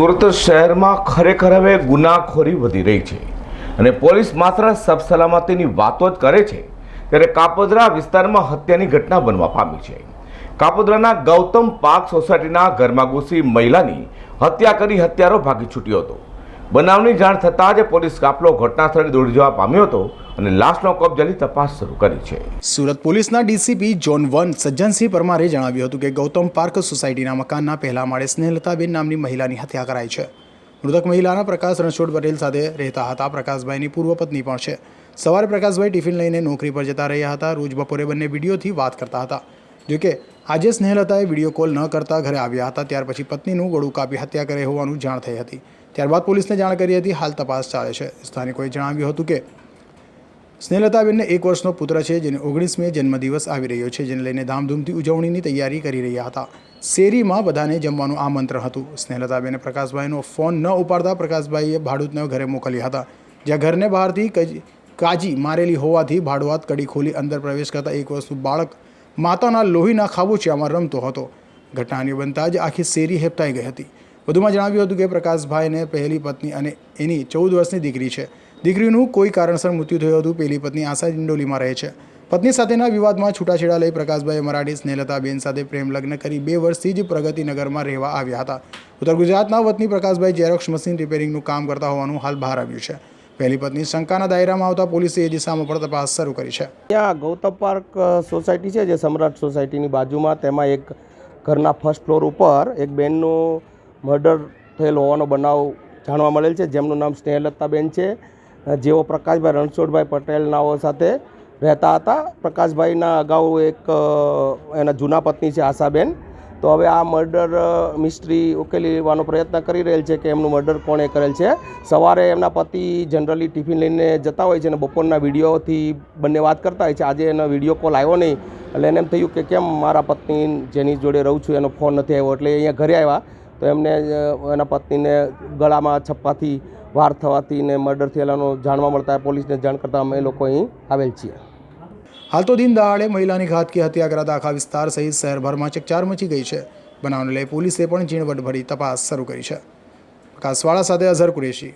સુરત શહેરમાં ખરેખર હવે ગુનાખોરી વધી રહી છે. અને પોલીસ માત્ર સબસલામતીની વાતો જ કરે છે, ત્યારે કાપોદ્રા વિસ્તારમાં હત્યાની ઘટના બનવા પામી છે. કાપોદ્રાના ગૌતમ પાર્ક સોસાયટીના ઘરમાં ઘૂસી મહિલાની હત્યા કરી હત્યારો ભાગી છૂટ્યો હતો. બનાવની જાણ થતાં જ પોલીસ કાફલો ઘટનાસ્થળે દોડી જવા પામ્યો હતો અને લાશનો કબજાની તપાસ શરૂ કરી છે. સુરત પોલીસના ડીસીપી જોન વન સજ્જનસિંહ પરમારે જણાવ્યું હતું કે ગૌતમ પાર્ક સોસાયટીના મકાનના પહેલા માળે સ્નેહલતાબેન નામની મહિલાની હત્યા કરાઈ છે. મૃતક મહિલાના પ્રકાશ રણછોડ પટેલ સાથે રહેતા હતા. પ્રકાશભાઈની પૂર્વ પત્ની પણ છે. સવારે પ્રકાશભાઈ ટિફિન લઈને નોકરી પર જતા રહ્યા હતા. રોજ બપોરે બંને વિડીયોથી વાત કરતા હતા. જોકે આજે સ્નેહલતાએ વીડિયો કોલ ન કરતા ઘરે આવ્યા હતા, ત્યાર પછી પત્નીનું ગળું કાપી હત્યા કરી હોવાનું જાણ થઈ હતી. ત્યારબાદ પોલીસને જાણ કરી હતી, હાલ તપાસ ચાલે છે. સ્થાનિકોએ જણાવ્યું હતું કે, સ્નેહલતાબેનને એક વર્ષનો પુત્ર છે, જેને ઓગણીસમી જન્મદિવસ આવી રહ્યો છે, જેને લઈને ધામધૂમથી ઉજવણીની તૈયારી કરી રહ્યા હતા. શેરીમાં બધાને જમવાનું આમંત્રણ હતું. સ્નેહલતાબેને પ્રકાશભાઈનો ફોન ન ઉપાડતા પ્રકાશભાઈએ ભાડૂતને ઘરે મોકલ્યા હતા. જ્યાં ઘરને બહારથી કાજી મારેલી હોવાથી ભાડુઆત કડી ખોલી અંદર પ્રવેશ કરતા એક વર્ષનું બાળક માતાના લોહીના ખાબોચિયામાં રમતો હતો. ઘટનાની બનતા જ આખી શેરી હેપતાઈ ગઈ હતી. વધુમાં જણાવ્યું હતું કે પ્રકાશભાઈને પહેલી પત્ની અને એની ચૌદ વર્ષની દીકરી છે. દીકરીનું કોઈ કારણસર મૃત્યુ થયું હતું. પહેલી પત્ની આશા ડિંડોલીમાં રહે છે. પત્ની સાથેના વિવાદમાં છૂટાછેડા લઈ પ્રકાશભાઈ મરાઠી સ્નેહલતાબેન સાથે પ્રેમ લગ્ન કરી બે વર્ષથી જ પ્રગતિનગરમાં રહેવા આવ્યા હતા. ઉત્તર ગુજરાતના વતની પ્રકાશભાઈ ઝેરોક્સ મશીન રિપેરિંગનું કામ કરતા હોવાનું હાલ બહાર આવ્યું છે. પહેલી પત્ની શંકાના દાયરામાં આવતા પોલીસે એ દિશામાં પણ તપાસ શરૂ કરી છે. ત્યાં ગૌતમ પાર્ક સોસાયટી છે જે સમ્રાટ સોસાયટીની બાજુમાં. તેમાં એક ઘરના ફર્સ્ટ ફ્લોર ઉપર એક બેનનું મર્ડર થયેલ હોવાનો બનાવ જાણવા મળેલ છે. જેમનું નામ સ્નેહલતાબેન છે. જેઓ પ્રકાશભાઈ રણછોડભાઈ પટેલનાઓ સાથે રહેતા હતા. પ્રકાશભાઈના અગાઉ એક એના જૂના પત્ની છે આશાબેન. તો હવે આ મર્ડર મિસ્ટ્રી ઉકેલી લેવાનો પ્રયત્ન કરી રહેલ છે કે એમનું મર્ડર કોણે કરેલ છે. સવારે એમના પતિ જનરલી ટિફિન લઈને જતા હોય છે અને બપોરના વિડીયોથી બંને વાત કરતા હોય છે. આજે એનો વીડિયો કોલ આવ્યો નહીં, એટલે એને એમ થયું કે કેમ મારા પત્ની જેની જોડે રહું છું, એનો ફોન નથી આવ્યો, એટલે અહીંયા ઘરે આવ્યા. તો એમને એના પત્નીને ગળામાં છપ્પાથી વાર થવાથી ને મર્ડર થયેલાનો જાણવા મળતા, પોલીસને જાણ કરતાં અમે લોકો અહીં આવેલ છીએ. હાલ તો દિન દહાડે મહિલાની ઘાતકી હત્યા કરાતા આખા વિસ્તાર સહિત શહેરભરમાં ચકચાર મચી ગઈ છે. બનાવને લઈ પોલીસે પણ ઝીણવટભરી તપાસ શરૂ કરી છે. પ્રકાશવાળા સાથે અઝહર કુરેશી.